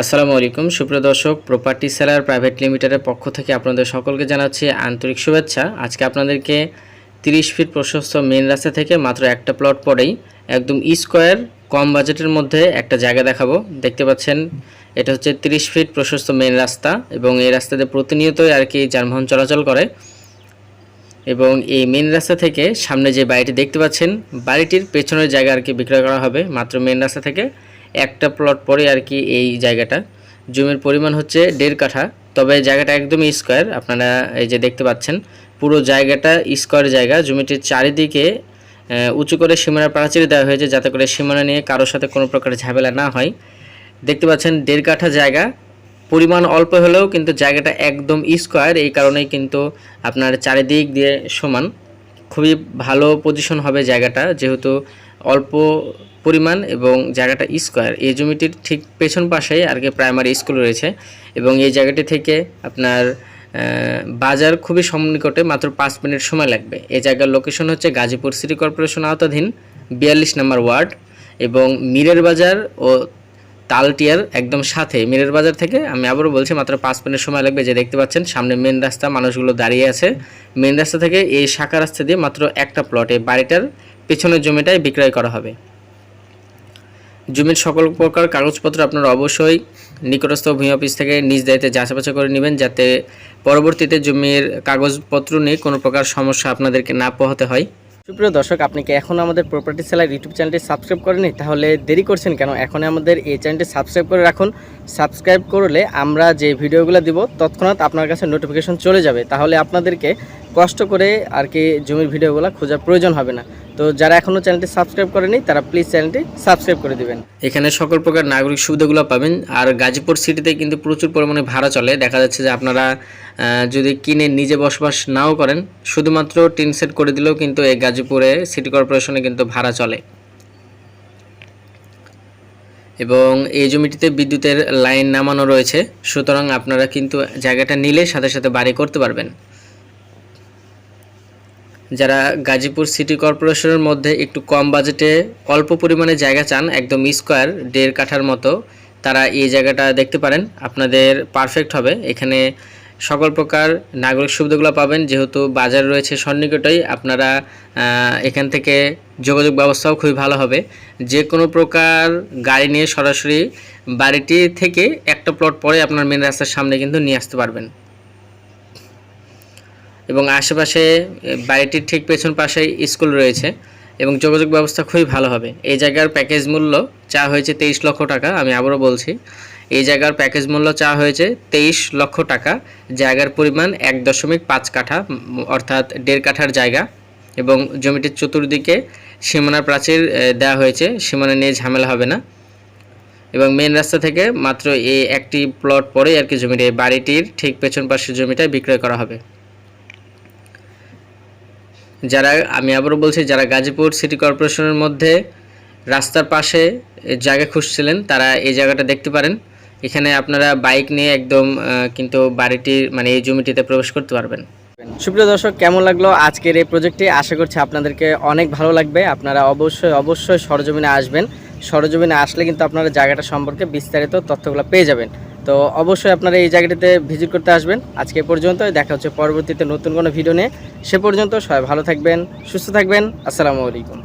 আসসালামু আলাইকুম। সুপ্রিয় দর্শক প্রপার্টি সেলার প্রাইভেট লিমিটেডের পক্ষ থেকে আপনাদের সকলকে জানাচ্ছি আন্তরিক শুভেচ্ছা। আজকে আপনাদেরকে তিরিশ ফিট প্রশস্ত মেন রাস্তা থেকে মাত্র একটা প্লট পরেই একদম স্কোয়ার কম বাজেটের মধ্যে একটা জায়গা দেখাবো। দেখতে পাচ্ছেন, এটা হচ্ছে তিরিশ ফিট প্রশস্ত মেন রাস্তা এবং এই রাস্তাতে প্রতিনিয়তই আর কি যানবাহন চলাচল করে। এবং এই মেন রাস্তা থেকে সামনে যে বাড়িটি দেখতে পাচ্ছেন, বাড়িটির পেছনের জায়গা আর কি বিক্রয় করা হবে মাত্র মেন রাস্তা থেকে। একটা প্লট পরে আর কি এই জায়গাটা। জমির পরিমাণ হচ্ছে দেড় কাঠা, তবে জায়গাটা একদমই স্কোয়ার আপনারা এই যে দেখতে পাচ্ছেন, পুরো জায়গাটা স্কোয়ার জায়গা। জমিটির চারিদিকে উঁচু করে সীমানা প্রাচীর দেওয়া হয়েছে যাতে করে সীমানা নিয়ে কারোর সাথে কোনো প্রকার ঝামেলা না হয়। দেখতে পাচ্ছেন দেড় কাঠা জায়গা, পরিমাণ অল্প হলেও কিন্তু জায়গাটা একদম স্কোয়ার এই কারণেই কিন্তু আপনার চারিদিক দিয়ে সমান। খুবই ভালো পজিশন হবে জায়গাটা, যেহেতু অল্প পরিমাণ এবং জায়গাটা স্কোয়ার, এই জমিটির ঠিক পেছন পাশেই আর কি প্রাইমারি স্কুল রয়েছে এবং এই জায়গাটি থেকে আপনার বাজার খুবই সন্নিকটে মাত্র পাঁচ মিনিট সময় লাগবে। এই জায়গার লোকেশন হচ্ছে গাজীপুর সিটি কর্পোরেশন আওতাধীন বিয়াল্লিশ নম্বর ওয়ার্ড এবং মিরের বাজার ও তালটিয়ার একদম সাথে। মিরের বাজার থেকে আমি আবারও বলছি, মাত্র পাঁচ মিনিট সময় লাগবে। যে দেখতে পাচ্ছেন, সামনে মেন রাস্তা মানুষগুলো দাঁড়িয়ে আছে। মেন রাস্তা থেকে এই শাখা রাস্তা দিয়ে মাত্র একটা প্লট বাড়িটার পেছনের জমিটাই বিক্রয় করা হবে। জমির সকল প্রকার কাগজপত্র আপনারা অবশ্যই নিকটস্থ ভূমি অফিস থেকে নিজ দায়িত্বে যাচাবাচা করে নেবেন যাতে পরবর্তীতে জমির কাগজপত্র নিয়ে কোনো প্রকার সমস্যা আপনাদেরকে না পোহাতে হয়। সুপ্রিয় দর্শক, আপনি কি এখন আমাদের প্রপার্টি সেলার ইউটিউব চ্যানেলটি সাবস্ক্রাইব করেনি তাহলে দেরি করছেন কেন? এখন আমাদের এই চ্যানেলটি সাবস্ক্রাইব করে রাখুন। সাবস্ক্রাইব করলে আমরা যে ভিডিওগুলো দিব, তৎক্ষণাৎ আপনার কাছে নোটিফিকেশন চলে যাবে। তাহলে আপনাদেরকে কষ্ট করে আর কি জমির ভিডিওগুলো খোঁজার প্রয়োজন হবে না। তো যারা এখনও চ্যানেলটি সাবস্ক্রাইব করেনি, তারা প্লিজ চ্যানেলটি সাবস্ক্রাইব করে দিবেন। এখানে সকল প্রকার নাগরিক সুবিধাগুলো পাবেন। আর গাজীপুর সিটিতে কিন্তু প্রচুর পরিমাণে ভাড়া চলে। দেখা যাচ্ছে যে আপনারা যদি কিনে নিজে বসবাস নাও করেন, শুধুমাত্র টিন সেট করে দিলেও কিন্তু এই গাজীপুরে সিটি কর্পোরেশনে কিন্তু ভাড়া চলে। এবং এই জমিটিতে বিদ্যুতের লাইন নামানো রয়েছে। সুতরাং আপনারা কিন্তু জায়গাটা নিলে সাথে সাথে বাড়ি করতে পারবেন। যারা গাজীপুর সিটি কর্পোরেশনের মধ্যে একটু কম বাজেটে অল্প পরিমাণে জায়গা চান, একদম স্কোয়ার, দেড় কাঠার মতো, তারা এই জায়গাটা দেখতে পারেন। আপনাদের পারফেক্ট হবে। এখানে সকল প্রকার নাগরিক সুবিধাগুলো পাবেন। যেহেতু বাজার রয়েছে সন্নিকটেই, আপনারা এখান থেকে যোগাযোগ ব্যবস্থাও খুবই ভালো হবে। যে কোনো প্রকার গাড়ি নিয়ে সরাসরি বাড়িটি থেকে একটা প্লট পরে আপনার মেন রাস্তার সামনে কিন্তু নিয়ে আসতে পারবেন। এবং আশেপাশে বাড়িটির ঠিক পেছন পাশে স্কুল রয়েছে এবং যোগাযোগ ব্যবস্থা খুবই ভালো হবে। এই জায়গার প্যাকেজ মূল্য চা হয়েছে তেইশ লক্ষ টাকা, আমি আবারও বলছি। এই জায়গার প্যাকেজ মূল্য চা হয়েছে তেইশ লক্ষ টাকা, জায়গার পরিমাণ এক দশমিক পাঁচ কাঠা অর্থাৎ দেড় কাঠার জায়গা এবং জমিটির চতুর্দিকে সীমানার প্রাচীর দেওয়া হয়েছে, সীমানা নিয়ে ঝামেলা হবে না। এবং মেন রাস্তা থেকে মাত্র এই একটি প্লট পরেই আর কি জমিটি, বাড়িটির ঠিক পেছন পাশের জমিটা বিক্রয় করা হবে। যারা, আমি আবারও বলছি, যারা গাজীপুর সিটি কর্পোরেশনের মধ্যে রাস্তার পাশে জায়গা খুঁজছিলেন, তারা এই জায়গাটা দেখতে পারেন। এখানে আপনারা বাইক নিয়ে একদম কিন্তু বাড়িটির মানে এই জমিটিতে প্রবেশ করতে পারবেন। সুপ্রিয় দর্শক, কেমন লাগল আজকের এই প্রজেক্টটি? আশা করছি আপনাদেরকে অনেক ভালো লাগবে। আপনারা অবশ্যই অবশ্যই সরজমিনে আসবেন। সরজমিনে আসলে কিন্তু আপনারা জায়গাটা সম্পর্কে বিস্তারিত তথ্যগুলো পেয়ে যাবেন। তো অবশ্যই আপনারা এই জায়গাটিতে ভিজিট করতে আসবেন। আজকে পর্যন্ত দেখা হচ্ছে পরবর্তীতে নতুন কোনো ভিডিও নিয়ে। সে পর্যন্ত সবাই ভালো থাকবেন, সুস্থ থাকবেন। আসসালামু আলাইকুম।